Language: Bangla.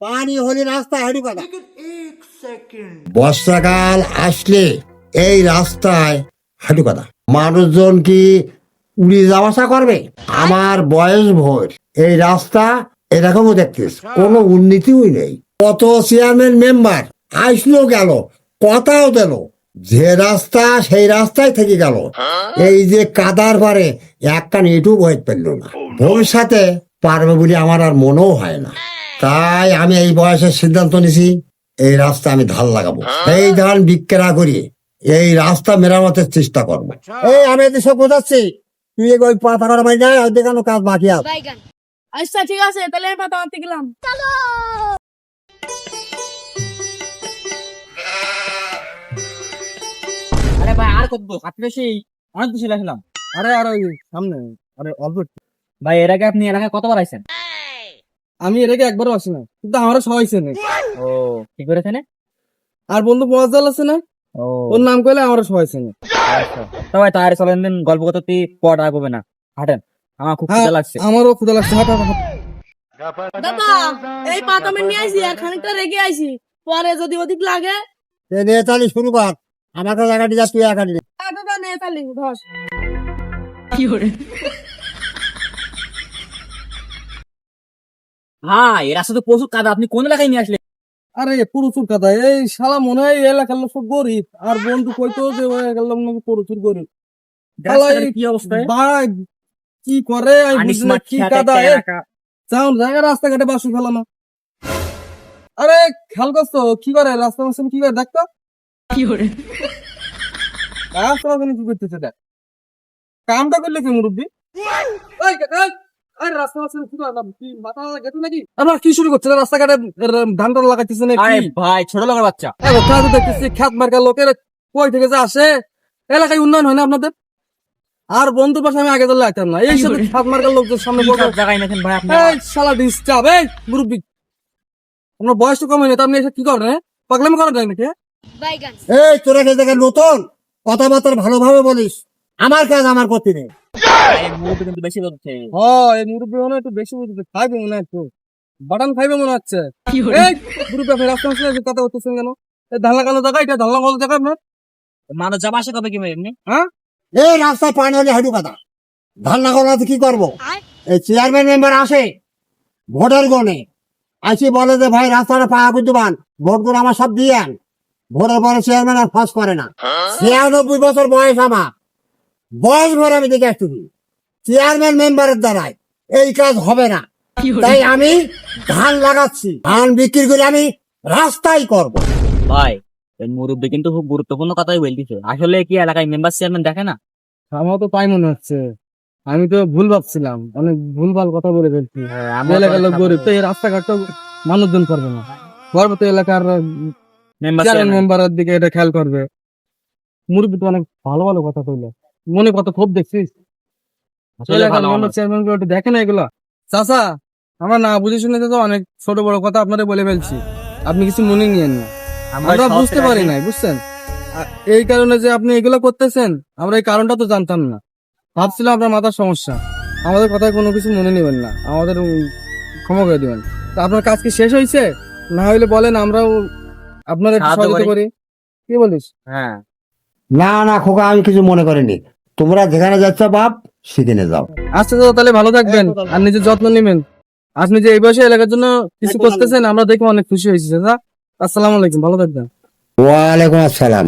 পানি হলে রাস্তা হাঁটু কথা বর্ষাকাল আসলে এই রাস্তায় হাঁটু কথা মানুষজন কি উড়ে যাওয়া আসা করবে? আমার বয়স ভোর। এই রাস্তা এরকমও দেখতেছ কোনো উন্নতিও নেই। কত চেয়ারম্যান মেম্বার আসলো গেল কথাও দিল যে রাস্তা সেই রাস্তায় থেকে গেল। এই যে কাদার পারে একটা নেটও ভয় পেল না। ভবিষ্যতে পারবে বলে আমার আর মনেও হয় না। তাই আমি এই বয়সের সিদ্ধান্ত নিছি এই রাস্তা আমি ধান লাগাবো। এই ধান বিক্রা করি এই রাস্তা মেরামতের চেষ্টা করব। এই আমি এদেশে বোঝাচ্ছি তুই ওই পাতা করা যায় ওই দেখানো কাজ বাকি আছে। আচ্ছা ঠিক আছে তাহলে আমি পাতা মারতে গেলাম। আরে ভাই আর কত হাত বেশি? অনেক বেশি লাগলাম আরে আরে ওই সামনে আরে অল্প ভাই এর আগে আপনি এলাকায় কতবার আইছেন? আমি এর আগে একবারও আসি না কিন্তু আমারও সবাই চেনে। ও কি করেছেন আর বন্ধু মোয়াজ্জাল আছে না? ও। ওর নাম করলে আমারও সবাই চেনে। আচ্ছা। তো তার চলেন দিন গল্প করতে পট আগবে না। হাঁটেন আমার খুব হ্যাঁ, খিদে লাগছে। আমারও ক্ষুদা লাগছে হাঁটা হাঁটা দাদা এই পাতা আমি নিয়ে আইছি আর খানিকটা রেখে আইছি। পরে যদি ওদিক লাগে। নেতালি শুরু কর আমাকে জায়গাটি যা তুই নে। আ, দাদা নে তালি ধস। হ্যাঁ রাস্তা তো প্রচুর কাদা আপনি কোন এলাকায় নিয়ে আসলেন? আরে প্রচুর কথা এই শালা মনে হয় এলাকার লোক সব গরিব। আর বন্ধু কইতো যে ওই এলাকার লোক নাকি প্রচুর গরিব। রাস্তার কি অবস্থা? ভাই কি করে? আমি বুঝি না কি কাদা এ যাও জায়গা রাস্তাঘাটে বাসু ফেলানো আরে খেয়াল করছ? কি করে? রাস্তা মাসে কি করে? দেখতো? কি করে? রাস্তা মাসে কি করতেছে দেখ? কামটা করলে কি মুরব্বী? আরে রাস্তা মাসে কি মাথা গেছে নাকি? আমরা কি শুরু করছে? রাস্তাঘাটে ধান টান লাগাইতেছে আরে ভাই ছোট লোকের বাচ্চা। এই কথা তো দেখতেছি খ্যাত মার্কার লোকের কই থেকে যে আসে? এলাকায় উন্নয়ন হয় না আপনাদের? আর বন্ধুর পাশে আমি আগে না। এই সাথে খ্যাত মার্কার লোকদের সামনে কি বড় সব জায়গায় নিয়েছেন ভাই আপনি। এই শালা ডিস্টার্ব এই মুরব্বি। আপনার বয়স তো কম হয়নি তা আপনি এসে কি করেন? পাগলামি করেন নাকি? এই তোরা নতুন? কথাবার্তা ভালোভাবে বলিস। আমার কাজ আমার করতে নেই। কিন্তু বেশি বলছে হ এই মুরব্বি মনে একটু বেশি বুঝতে খাইবে মনে একটু। বাটান খাইবে মনে হচ্ছে। কি এই মুরব্বি আপনি রাস্তা মাসে কথা করতেছেন কেন? এই ধান লাগানো জায়গা এটা ধান লাগানো জায়গা আপনার? মানুষ যাবা আসে কবে কি এমনি? এই রাস্তায় পানি হলে হাঁটু কথা ধান লাগানো কি করব? এই চেয়ারম্যান মেম্বার আসে ভোটের গনে আসি বলে যে ভাই রাস্তাটা পাকা করতে পান ভোট করে আমার সব দিয়ে আন। ভোটের পরে চেয়ারম্যান আর ফাঁস করে না। ছিয়ানব্বই বছর বয়স আমার। বয়স ভরে আমি দেখে আসছি। চেয়ারম্যান মেম্বারের দ্বারাই এই কাজ হবে না। তাই আমি ধান লাগাচ্ছি। ধান বিক্রি করে আমি রাস্তাই করব। ভাই এই মুরব্বী কিন্তু খুব গুরুত্বপূর্ণ কথাই বলতেছে। আসলে কি এলাকায় মেম্বার চেয়ারম্যান দেখে না? আমার তো তাই মনে হচ্ছে। আমি তো ভুল ভাবছিলাম। অনেক ভুলভাল কথা বলে ফেলছি। আমার এলাকার লোক গরিব তো এই রাস্তাঘাট তো মানুষজন করবে না। করবে তো এলাকার মেম্বার চেয়ারম্যান মেম্বারের দিকে এটা খেয়াল করবে। মুরব্বী তো অনেক ভালো ভালো কথা কইলো। মনে কত ক্ষোভ দেখছিস? চেয়ারম্যানগুলো দেখে না এগুলো। চাচা আমার না বুঝে শুনে তো অনেক ছোট বড় কথা আপনারা বলে ফেলছি। আপনি কিছু মনে নিয়েন না। আমরা বুঝতে পারি নাই বুঝছেন? এই কারণে যে আপনি এগুলো করতেছেন আমরা এই কারণটা তো জানতাম না। ভাবছিলাম আপনার মাথার সমস্যা। আমাদের কথায় কোনো কিছু মনে নেবেন না। আমাদের ক্ষমা করে দিবেন। আপনার কাজ কি শেষ হয়েছে না হইলে বলেন আমরাও আপনার সহযোগিতা। করি। কি বলিস? হ্যাঁ। না না খোকা আমি কিছু মনে করিনি। তোমরা যেখানে যাচ্ছ বাপ সেখানে যাও। আচ্ছা দাদা তাহলে ভালো থাকবেন আর নিজের যত্ন নেবেন। আপনি যে এই বয়সে এলাকার জন্য কিছু করতেছেন আমরা দেখে অনেক খুশি হয়েছি দাদা। আসসালামু আলাইকুম ভালো থাকবেন। ওয়ালাইকুম আসসালাম।